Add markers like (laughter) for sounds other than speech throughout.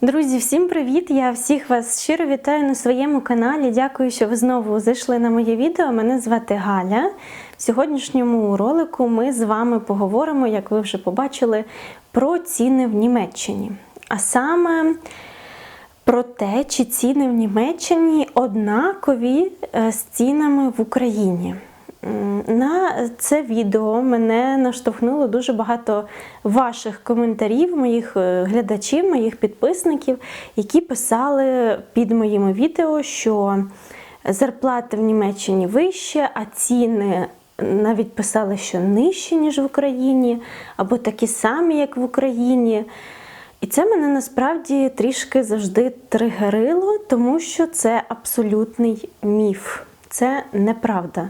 Друзі, всім привіт! Я всіх вас щиро вітаю на своєму каналі. Дякую, що ви знову зайшли на моє відео. Мене звати Галя. В сьогоднішньому ролику ми з вами поговоримо, як ви вже побачили, про ціни в Німеччині. А саме про те, чи ціни в Німеччині однакові е, з цінами в Україні. На це відео мене наштовхнуло дуже багато ваших коментарів, моїх е, глядачів, моїх підписників, які писали під моїми відео, що зарплати в Німеччині вище, а ціни навіть писали, що нижчі, ніж в Україні, або такі самі, як в Україні. І це мене насправді трішки завжди тригерило, тому що це абсолютний міф. Це неправда.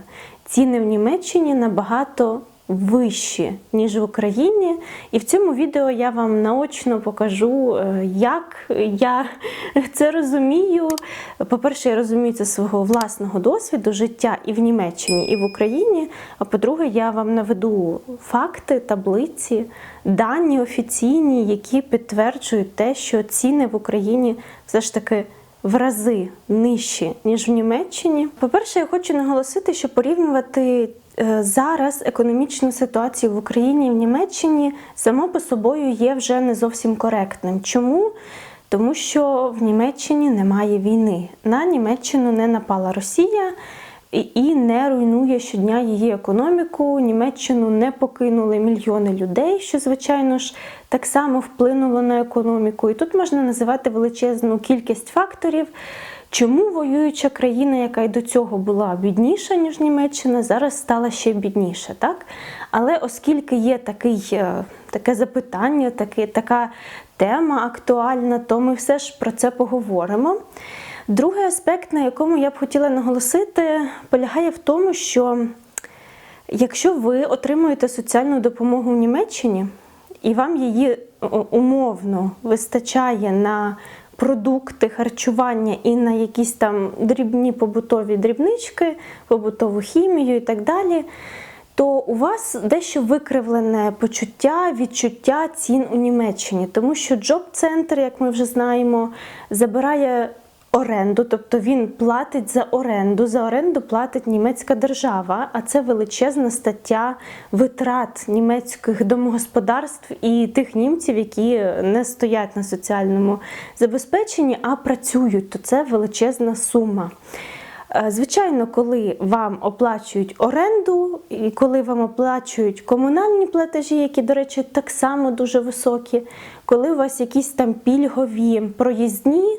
Ціни в Німеччині набагато вищі, ніж в Україні. І в цьому відео я вам наочно покажу, е, як я це розумію. По-перше, я розумію це свого власного досвіду життя і в Німеччині, і в Україні. А по-друге, я вам наведу факти, таблиці, дані офіційні, які підтверджують те, що ціни в Україні все ж таки в рази нижчі, ніж в Німеччині. По-перше, я хочу наголосити, що порівнювати е, зараз економічну ситуацію в Україні і в Німеччині само по собою є вже не зовсім коректним. Чому? Тому що в Німеччині немає війни. На Німеччину не напала Росія і- не руйнує щодня її економіку. Німеччину не покинули мільйони людей, що, звичайно ж, так само вплинуло на економіку. І тут можна називати величезну кількість факторів. Чому воююча країна, яка й до цього була бідніша, ніж Німеччина, зараз стала ще бідніша, так? Але оскільки є такий, е, таке запитання, таке, така тема актуальна, то ми все ж про це поговоримо. Другий аспект, на якому я б хотіла наголосити, полягає в тому, що якщо ви отримуєте соціальну допомогу в Німеччині, і вам її умовно вистачає на продукти харчування і на якісь там дрібні побутові дрібнички, побутову хімію і так далі, то у вас дещо викривлене почуття, відчуття цін у Німеччині, тому що джоб-центр, як ми вже знаємо, забирає оренду, тобто він платить за оренду. За оренду платить німецька держава, а це величезна стаття витрат німецьких домогосподарств і тих німців, які не стоять на соціальному забезпеченні, а працюють. То це величезна сума. Е, Звичайно, коли вам оплачують оренду, і коли вам оплачують комунальні платежі, які, до речі, так само дуже високі, коли у вас якісь там пільгові проїзні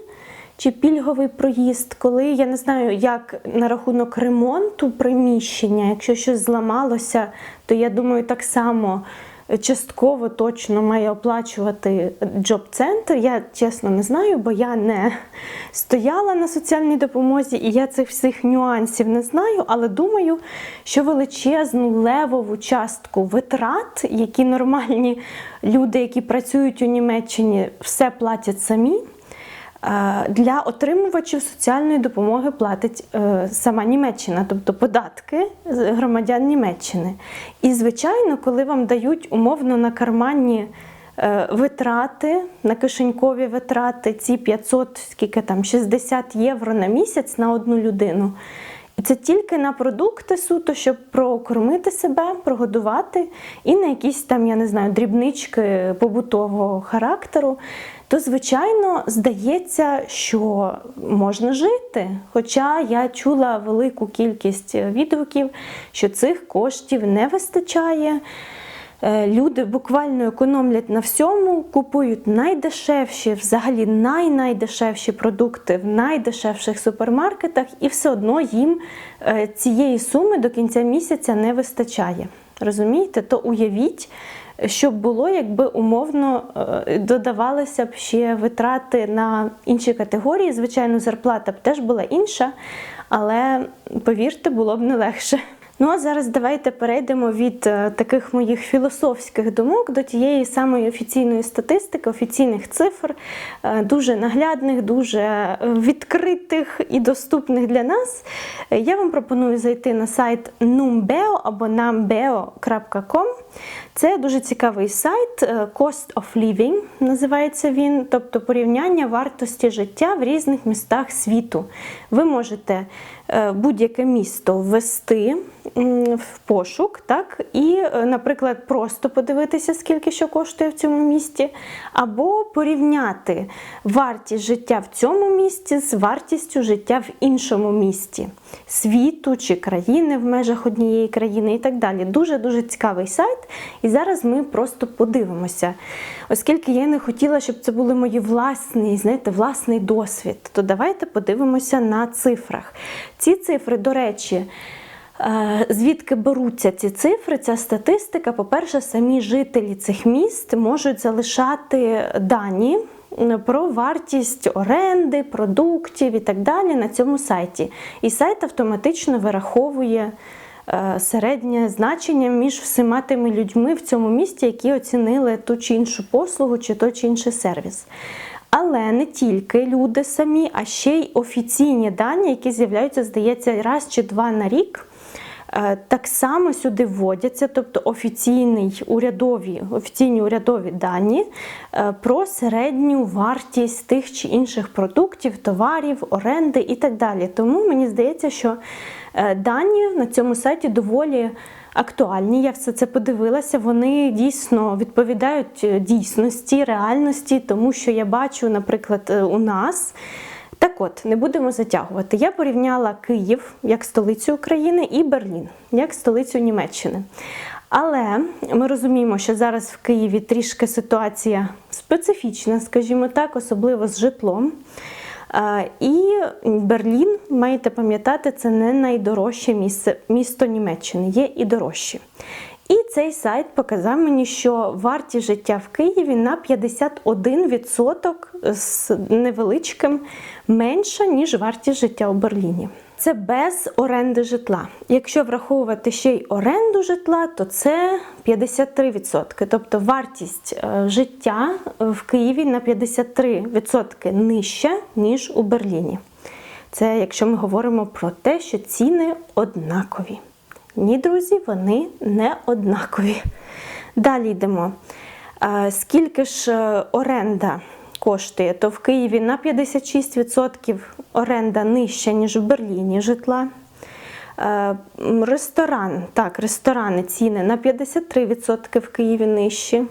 чи пільговий проїзд, коли я не знаю, як на рахунок ремонту приміщення, якщо щось зламалося, то я думаю, так само частково точно має оплачувати джоб-центр. Я чесно не знаю, бо я не стояла на соціальній допомозі і я цих всіх нюансів не знаю, але думаю, що величезну левову частку витрат, які нормальні люди, які працюють у Німеччині, все платять самі. Для отримувачів соціальної допомоги платить е, сама Німеччина, тобто податки громадян Німеччини. І, звичайно, коли вам дають умовно на карманні е, витрати, на кишенькові витрати, ці 500, скільки там, 60 євро на місяць на одну людину. Це тільки на продукти суто, щоб прокормити себе, прогодувати, і на якісь там, я не знаю, дрібнички побутового характеру, то, звичайно, здається, що можна жити. Хоча я чула велику кількість відгуків, що цих коштів не вистачає. Е, Люди буквально економлять на всьому, купують найдешевші, взагалі най-найдешевші продукти в найдешевших супермаркетах, і все одно їм е, цієї суми до кінця місяця не вистачає. Розумієте? То уявіть, що б було, якби умовно е, додавалися б ще витрати на інші категорії. Звичайно, зарплата б теж була інша, але повірте, було б не легше. Ну а зараз давайте перейдемо від е, таких моїх філософських думок до тієї самої офіційної статистики, офіційних цифр, е, дуже наглядних, дуже е, відкритих і доступних для нас. Я вам пропоную зайти на сайт numbeo або numbeo.com. Це дуже цікавий сайт е, Cost of Living називається він, тобто порівняння вартості життя в різних містах світу. Ви можете е, будь-яке місто ввести в пошук, так, і, е, наприклад, просто подивитися, скільки що коштує в цьому місті, або порівняти вартість життя в цьому місті з вартістю життя в іншому місті світу чи країни в межах однієї країни і так далі. Дуже-дуже цікавий сайт. І зараз ми просто подивимося. Оскільки я не хотіла, щоб це були мої власні, знаєте, власний досвід, то давайте подивимося на цифрах. Ці цифри, до речі, е, Звідки беруться ці цифри, ця статистика? По-перше, самі жителі цих міст можуть залишати дані про вартість оренди, продуктів і так далі на цьому сайті. І сайт автоматично вираховує середнє значення між всіма тими людьми в цьому місті, які оцінили ту чи іншу послугу, чи той чи інший сервіс. Але не тільки люди самі, а ще й офіційні дані, які з'являються, здається, раз чи два на рік. Е, Так само сюди вводяться, тобто офіційний урядові, офіційні урядові дані е, про середню вартість тих чи інших продуктів, товарів, оренди і так далі. Тому мені здається, що е, дані на цьому сайті доволі актуальні. Я все це подивилася. Вони дійсно відповідають дійсності, реальності, тому що я бачу, наприклад, у нас. Так от, не будемо затягувати. Я порівняла Київ як столицю України і Берлін як столицю Німеччини. Але ми розуміємо, що зараз в Києві трішки ситуація специфічна, скажімо так, особливо з житлом. І Берлін, маєте пам'ятати, це не найдорожче місце, місто Німеччини, є і дорожчі. І цей сайт показав мені, що вартість життя в Києві на 51% з невеличким менша, ніж вартість життя у Берліні. Це без оренди житла. Якщо враховувати ще й оренду житла, то це 53%. Тобто вартість е, життя в Києві на 53% нижча, ніж у Берліні. Це якщо ми говоримо про те, що ціни однакові. Ні, друзі, вони не однакові. Далі йдемо. Скільки ж е, оренда коштує? То в Києві на 56% оренда нижча, ніж в Берліні житла. Е, Ресторан, так, ресторани ціни на 53% в Києві нижчі.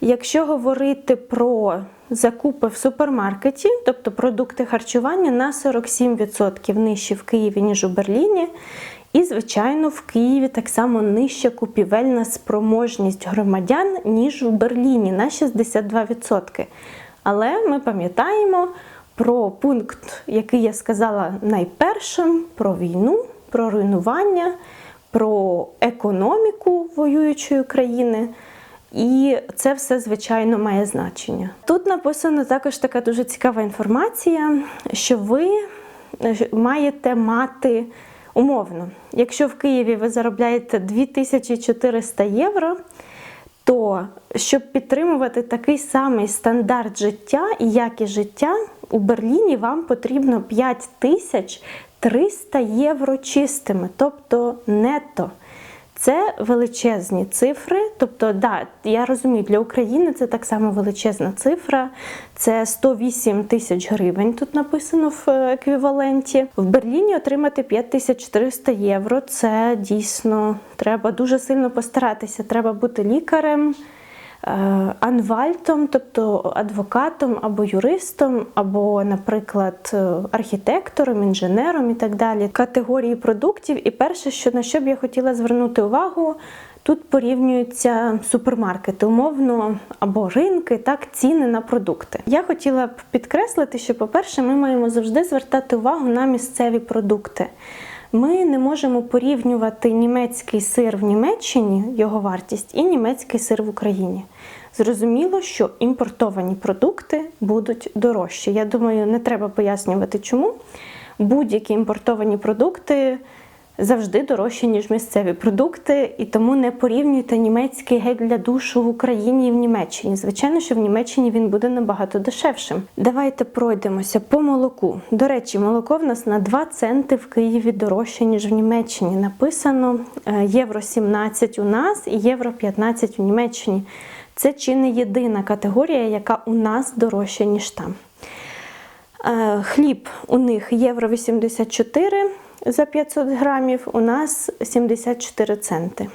Якщо говорити про закупи в супермаркеті, тобто продукти харчування на 47% нижчі в Києві, ніж у Берліні. І, звичайно, в Києві так само нижча купівельна спроможність громадян, ніж в Берліні на 62%. Але ми пам'ятаємо про пункт, який я сказала найпершим: про війну, про руйнування, про економіку воюючої країни. І це все, звичайно, має значення. Тут написано також така дуже цікава інформація, що ви е, маєте мати умовно, якщо в Києві ви заробляєте 2400 євро, то щоб підтримувати такий самий стандарт життя і якість життя, у Берліні вам потрібно 5300 євро чистими, тобто нетто. Це величезні цифри. Тобто, да, я розумію, для України це так само величезна цифра. Це 108 тисяч гривень. Тут написано в е, еквіваленті. В Берліні отримати 5400 євро. Це дійсно треба дуже сильно постаратися. Треба бути лікарем. Е, Анвальтом, тобто адвокатом або юристом, або, наприклад, е, архітектором, інженером і так далі. Категорії продуктів. І перше, що на що б я хотіла звернути увагу, тут порівнюються супермаркети, умовно або ринки, так, ціни на продукти. Я хотіла б підкреслити, що, по-перше, ми маємо завжди звертати увагу на місцеві продукти. Ми не можемо порівнювати німецький сир в Німеччині, його вартість, і німецький сир в Україні. Зрозуміло, що імпортовані продукти будуть дорожчі. Я думаю, не треба пояснювати, чому. Будь-які імпортовані продукти завжди дорожчі, ніж місцеві продукти, і тому не порівнюйте німецький гель для душу в Україні і в Німеччині. Звичайно, що в Німеччині він буде набагато дешевшим. Давайте пройдемося по молоку. До речі, молоко в нас на 2 центи в Києві дорожче, ніж в Німеччині. Написано е, євро 17 у нас і євро 15 у Німеччині. Це чи не єдина категорія, яка у нас дорожча, ніж там. Е, Хліб у них євро 84 за 500 грамів, у нас 74 центи.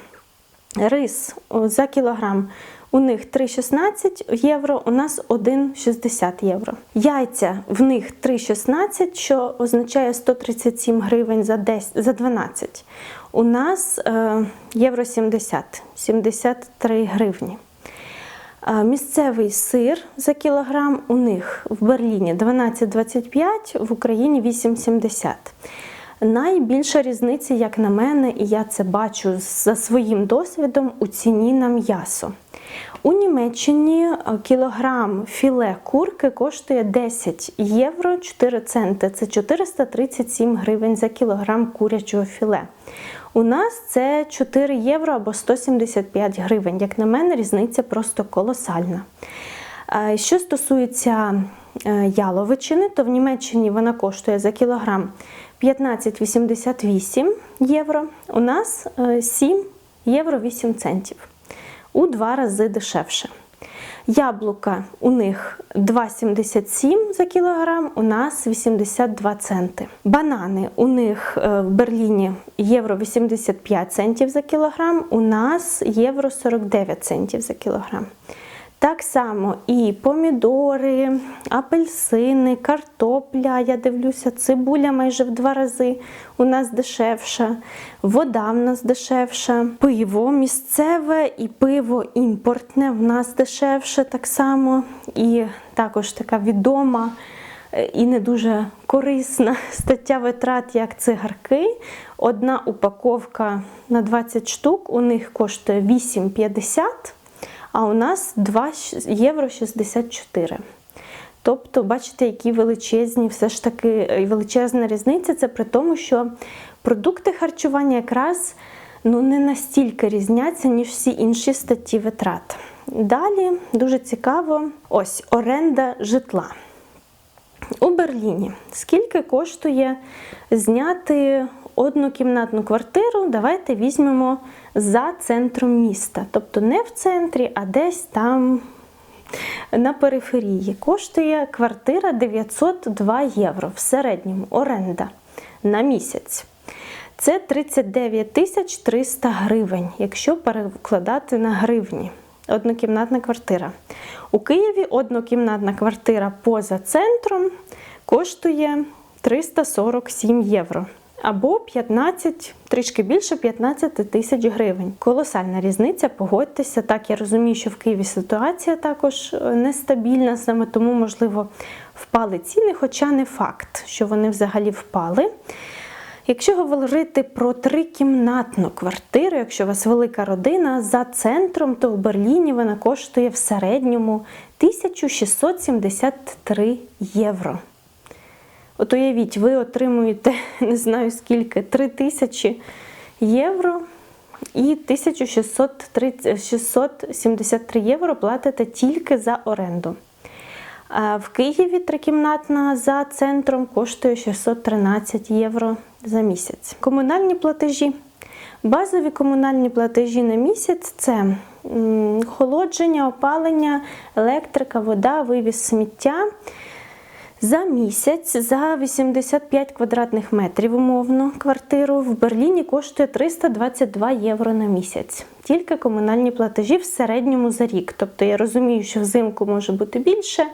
Рис за кілограм у них 3,16 євро, у нас 1,60 євро. Яйця в них 3,16, що означає 137 гривень за 10, за 12. У нас е, євро 70, 73 гривні. Місцевий сир за кілограм у них в Берліні 12,25, в Україні 8,70. Найбільша різниця, як на мене, і я це бачу за своїм досвідом у ціні на м'ясо. У Німеччині е, кілограм філе курки коштує 10 євро 4 центи. Це 437 гривень за кілограм курячого філе. У нас це 4 євро або 175 гривень. Як на мене, різниця просто колосальна. Е, Що стосується е, яловичини, то в Німеччині вона коштує за кілограм 15,88 євро. У нас е, 7 євро 8 центів. У два рази дешевше. Яблука у них 2,77 за кілограм, у нас 82 центи. Банани у них е, в Берліні євро 85 центів за кілограм, у нас євро 49 центів за кілограм. Так само і помідори, апельсини, картопля, я дивлюся, цибуля майже в два рази у нас дешевша, вода в нас дешевша, пиво місцеве і пиво імпортне в нас дешевше так само. І також така відома е, і не дуже корисна (laughs) стаття витрат, як цигарки. Одна упаковка на 20 штук у них коштує 8,50 а у нас 2 євро 64. Тобто, бачите, які величезні, все ж таки е, величезна різниця. Це при тому, що продукти харчування якраз ну, не настільки різняться, ніж всі інші статті витрат. Далі дуже цікаво, ось оренда житла. У Берліні скільки коштує зняти однокімнатну квартиру? Давайте візьмемо за центром міста. Тобто не в центрі, а десь там на периферії. Коштує квартира 902 євро в середньому оренда на місяць. Це 39 тисяч 300 гривень, якщо перекладати на гривні. Однокімнатна квартира. У Києві однокімнатна квартира поза центром коштує 347 євро. Або 15, трішки більше 15 тисяч гривень. Колосальна різниця, погодьтеся. Так, я розумію, що в Києві ситуація також е, нестабільна, саме тому, можливо, впали ціни, хоча не факт, що вони взагалі впали. Якщо говорити про трикімнатну квартиру, якщо у вас велика родина за центром, то в Берліні вона коштує в середньому 1673 євро. От уявіть, ви отримуєте (laughs) не знаю скільки, 3 тисячі євро і 1673 євро платите тільки за оренду. В Києві трикімнатна за центром коштує 613 євро за місяць. Комунальні платежі. Базові комунальні платежі на місяць це холодження, опалення, електрика, вода, вивіз сміття. За місяць за 85 квадратних метрів умовно квартиру в Берліні коштує 322 євро на місяць. Тільки комунальні платежі в середньому за рік. Тобто я розумію, що взимку може бути більше,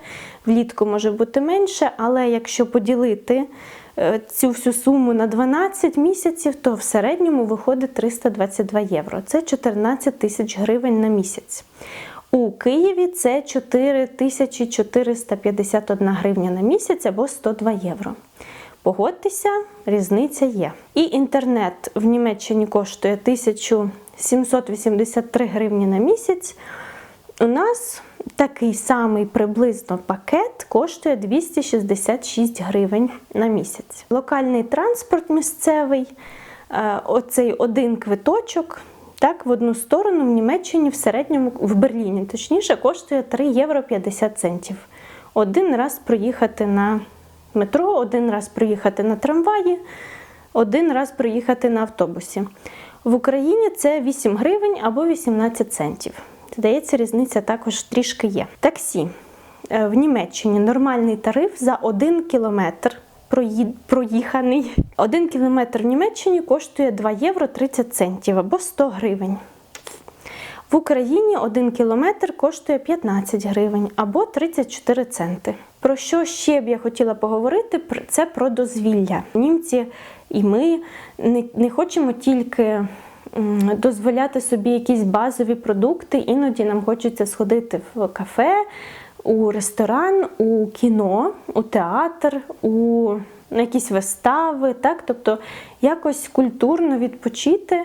влітку може бути менше, але якщо поділити е, цю всю суму на 12 місяців, то в середньому виходить 322 євро. Це 14 тисяч гривень на місяць. У Києві це 4451 гривня на місяць або 102 євро. Погодьтеся, різниця є. І інтернет в Німеччині коштує 1783 гривні на місяць. У нас такий самий приблизно пакет коштує 266 гривень на місяць. Локальний транспорт місцевий е, оцей один квиточок. Так, в одну сторону в Німеччині в середньому в Берліні, точніше, коштує 3 євро 50 центів. Один раз проїхати на метро, один раз проїхати на трамваї, один раз проїхати на автобусі. В Україні це 8 гривень або 18 центів. Здається, різниця також трішки є. Таксі. Е, В Німеччині нормальний тариф за 1 кілометр проїханий. 1 кілометр в Німеччині коштує 2 євро 30 центів або 100 гривень. В Україні 1 кілометр коштує 15 гривень або 34 центи. Про що ще б я хотіла поговорити? Це про дозвілля. Німці і ми не хочемо тільки дозволяти собі якісь базові продукти. Іноді нам хочеться сходити в кафе, у ресторан, у кіно, у театр, у якісь вистави, так? тобто якось культурно відпочити.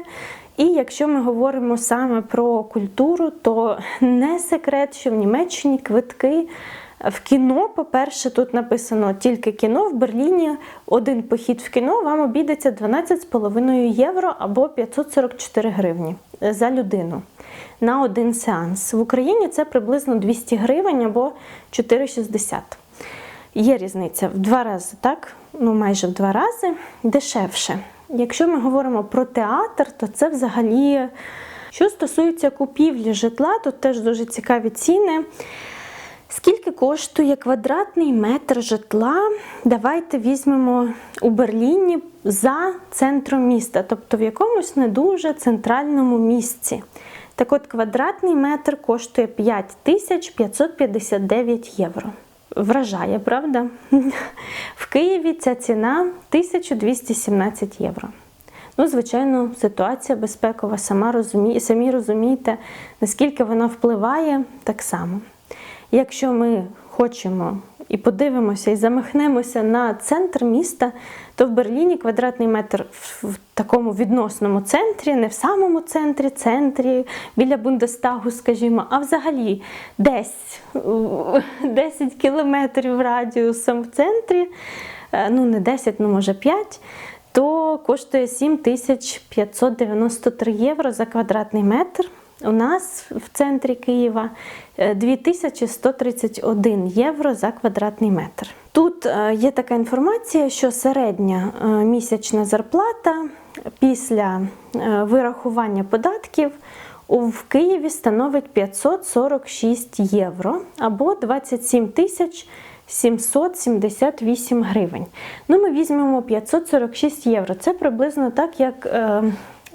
І якщо ми говоримо саме про культуру, то не секрет, що в Німеччині квитки в кіно, по-перше, тут написано тільки кіно в Берліні. Один похід в кіно вам обійдеться 12,5 євро або 544 гривні за людину на один сеанс. В Україні це приблизно 200 гривень або 4,60. Є різниця в два рази, так? Ну, майже в два рази дешевше. Якщо ми говоримо про театр, то це взагалі, що стосується купівлі житла, тут теж дуже цікаві ціни. Скільки коштує квадратний метр житла? Давайте візьмемо у Берліні за центром міста, тобто в якомусь не дуже центральному місці. Так от, квадратний метр коштує 5559 євро. Вражає, правда? (laughs) В Києві ця ціна 1217 євро. Ну, звичайно, ситуація безпекова, сама розумі... самі розумієте, наскільки вона впливає так само. Якщо ми хочемо і подивимося, і замахнемося на центр міста, то в Берліні квадратний метр в такому відносному центрі, не в самому центрі, центрі, біля Бундестагу, скажімо, а взагалі десь е, 10 кілометрів радіусом в центрі, е, ну не 10, ну може 5, то коштує 7593 євро за квадратний метр. У нас в центрі Києва е, 2131 євро за квадратний метр. Тут е, є така інформація, що середня е, місячна зарплата після е, вирахування податків в Києві становить 546 євро або 27 тисяч 778 гривень. Ну, ми візьмемо 546 євро. Це приблизно так, як е,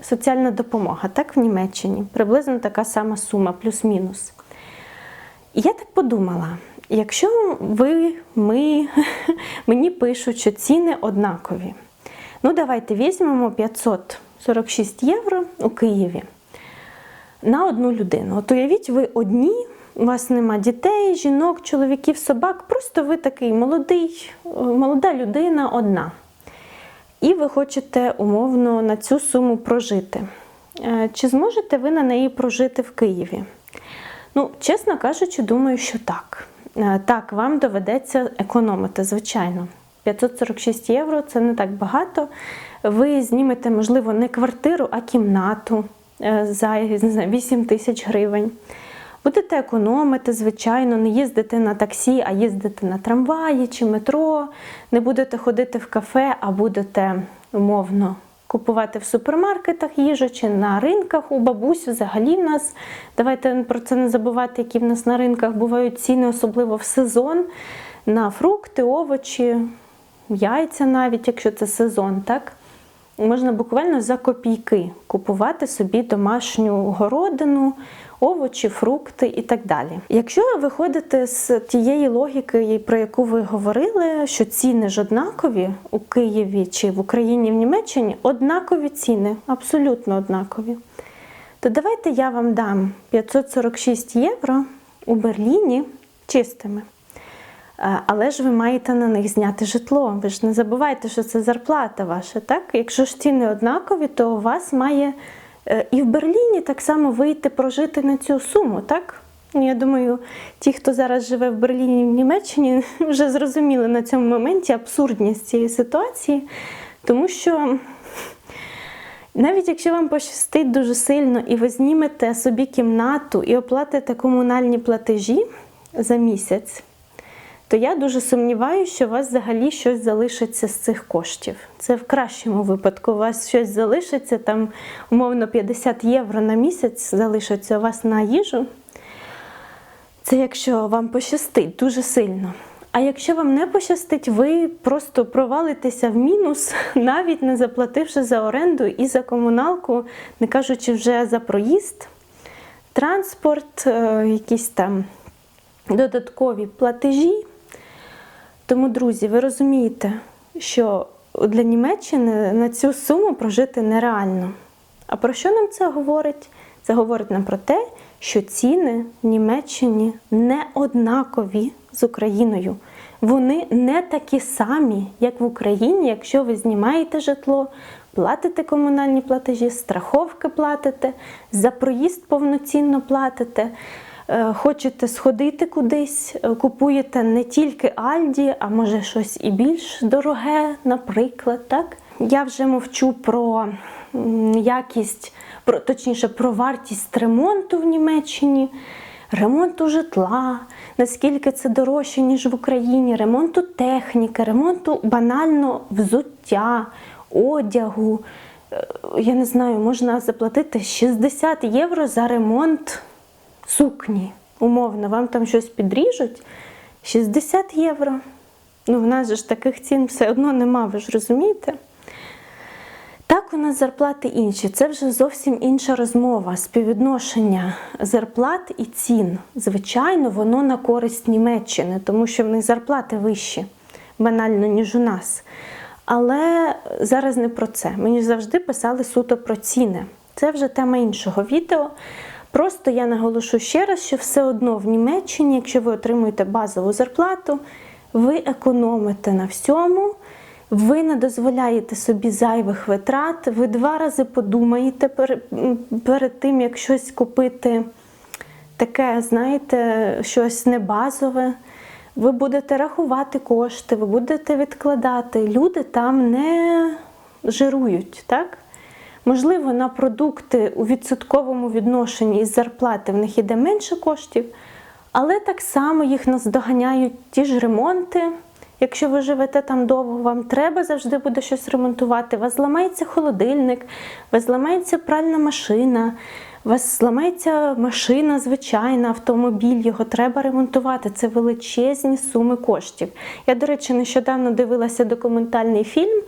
соціальна допомога, так в Німеччині. Приблизно така сама сума, плюс-мінус. І я так подумала: якщо ви, ми, (laughs) мені пишуть, що ціни однакові, ну давайте візьмемо 546 євро у Києві на одну людину. От уявіть, ви одні, у вас нема дітей, жінок, чоловіків, собак, просто ви такий молодий, молода людина одна. І ви хочете умовно на цю суму прожити. Е, Чи зможете ви на неї прожити в Києві? Ну, чесно кажучи, думаю, що так. Е, Так, вам доведеться економити, звичайно. 546 євро це не так багато. Ви знімете, можливо, не квартиру, а кімнату е, за не знаю, 8 тисяч гривень. Будете економити, звичайно, не їздити на таксі, а їздити на трамваї чи метро. Не будете ходити в кафе, а будете умовно купувати в супермаркетах їжу чи на ринках у бабусь. Взагалі в нас давайте про це не забувати, які в нас на ринках бувають ціни, особливо в сезон, на фрукти, овочі, яйця, навіть якщо це сезон, так? Можна буквально за копійки купувати собі домашню городину, овочі, фрукти і так далі. Якщо ви виходите з тієї логіки, про яку ви говорили, що ціни ж однакові у Києві чи в Україні в Німеччині, однакові ціни, абсолютно однакові, то давайте я вам дам 546 євро у Берліні чистими. Е, Але ж ви маєте на них зняти житло. Ви ж не забувайте, що це зарплата ваша. Так? Якщо ж ціни однакові, то у вас має і в Берліні так само вийти прожити на цю суму, так? Ну, Я думаю, ті, хто зараз живе в Берліні в Німеччині, (laughs) вже зрозуміли на цьому моменті абсурдність цієї ситуації, тому що Навіть якщо вам пощастить дуже сильно і ви знімете собі кімнату і оплатите комунальні платежі за місяць, то я дуже сумніваюся, що у вас взагалі щось залишиться з цих коштів. Це в кращому випадку. У вас щось залишиться, там умовно 50 євро на місяць залишиться у вас на їжу. Це якщо вам пощастить дуже сильно. А якщо вам не пощастить, ви просто провалитеся в мінус, (laughs) навіть не заплативши за оренду і за комуналку, не кажучи вже за проїзд, транспорт, е, якісь там додаткові платежі. Тому, друзі, ви розумієте, що для Німеччини на цю суму прожити нереально. А про що нам це говорить? Це говорить нам про те, що ціни в Німеччині не однакові з Україною. Вони не такі самі, як в Україні, якщо ви знімаєте житло, платите комунальні платежі, страховки платите, за проїзд повноцінно платите. Е, Хочете сходити кудись, е, купуєте не тільки Альді, а може щось і більш дороге, наприклад. так? Я вже мовчу про якість, про, точніше, про вартість ремонту в Німеччині, ремонту житла, наскільки це дорожче, ніж в Україні, ремонту техніки, ремонту банально взуття, одягу. Е, Я не знаю, можна заплатити 60 євро за ремонт сукні. Умовно, вам там щось підріжуть 60 євро. Ну, в нас же ж таких цін все одно нема, ви ж розумієте? Так, у нас зарплати інші. Це вже зовсім інша розмова, співвідношення зарплат і цін. Звичайно, воно на користь Німеччини, тому що в них зарплати вищі, банально, ніж у нас. Але зараз не про це. Мені завжди писали суто про ціни. Це вже тема іншого відео. Просто я наголошу ще раз, що все одно в Німеччині, якщо ви отримуєте базову зарплату, ви економите на всьому, ви не дозволяєте собі зайвих витрат, ви два рази подумаєте перед тим, як щось купити таке, знаєте, щось небазове. Ви будете рахувати кошти, ви будете відкладати. Люди там не жирують, так? Можливо, на продукти у відсотковому відношенні із зарплати в них іде менше коштів, але так само їх наздоганяють ті ж ремонти. Якщо ви живете там довго, вам треба завжди буде щось ремонтувати. Вас зламається холодильник, вас зламається пральна машина, вас зламається машина, звичайна, автомобіль, його треба ремонтувати. Це величезні суми коштів. Я, до речі, нещодавно дивилася документальний фільм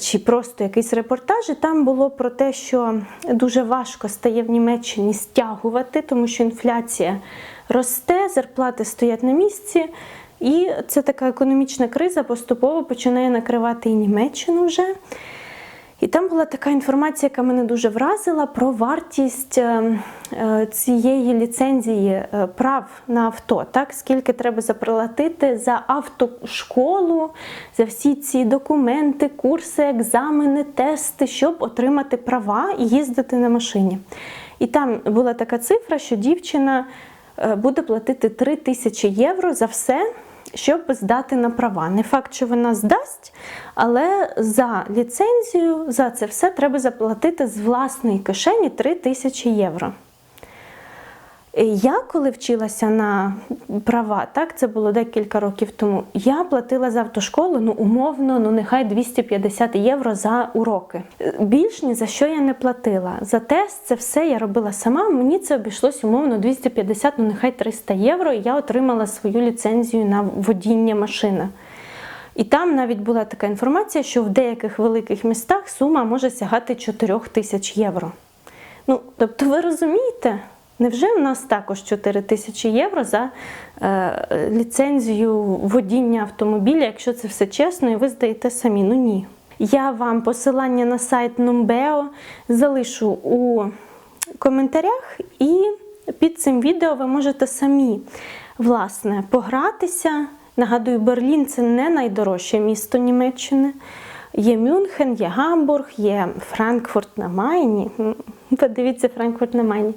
чи просто якийсь репортаж, і там було про те, що дуже важко стає в Німеччині стягувати, тому що інфляція росте, зарплати стоять на місці. І це така економічна криза поступово починає накривати і Німеччину вже. І там була така інформація, яка мене дуже вразила про вартість е, е, цієї ліцензії е, прав на авто. Так, скільки треба заплатити за автошколу, за всі ці документи, курси, екзамени, тести, щоб отримати права і їздити на машині. І там була така цифра, що дівчина буде платити 3 тисячі євро за все, щоб здати на права. Не факт, що вона здасть, але за ліцензію, за це все треба заплатити з власної кишені 3 тисячі євро. Я коли вчилася на права, так це було декілька років тому. Я платила за автошколу, ну умовно, ну нехай 250 євро за уроки. Більш ні за що я не платила. За тест це все я робила сама. Мені це обійшлось умовно 250, ну нехай 300 євро. І я отримала свою ліцензію на водіння машини. І там навіть була така інформація, що в деяких великих містах сума може сягати 4 тисяч євро. Ну, тобто, ви розумієте, невже в нас також 4 тисячі євро за е, ліцензію водіння автомобіля, якщо це все чесно, і ви здаєте самі? Ну ні. Я вам посилання на сайт Numbeo залишу у коментарях, і під цим відео ви можете самі власне погратися. Нагадую, Берлін це не найдорожче місто Німеччини. Є Мюнхен, є Гамбург, є Франкфурт на Майні. Подивіться Франкфурт на Майні.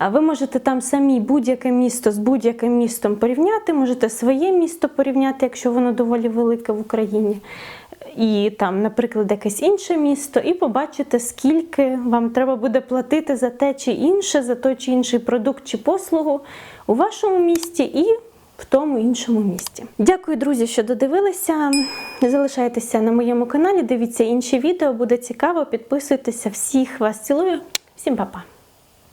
А Ви можете там самі будь-яке місто з будь-яким містом порівняти, можете своє місто порівняти, якщо воно доволі велике в Україні. і там, наприклад, якесь інше місто, і побачите, скільки вам треба буде платити за те чи інше, за той чи інший продукт чи послугу у вашому місті і в тому іншому місті. Дякую, друзі, що додивилися. Залишайтеся на моєму каналі, дивіться інші відео, буде цікаво. Підписуйтеся. Всіх вас цілую. Всім па-па!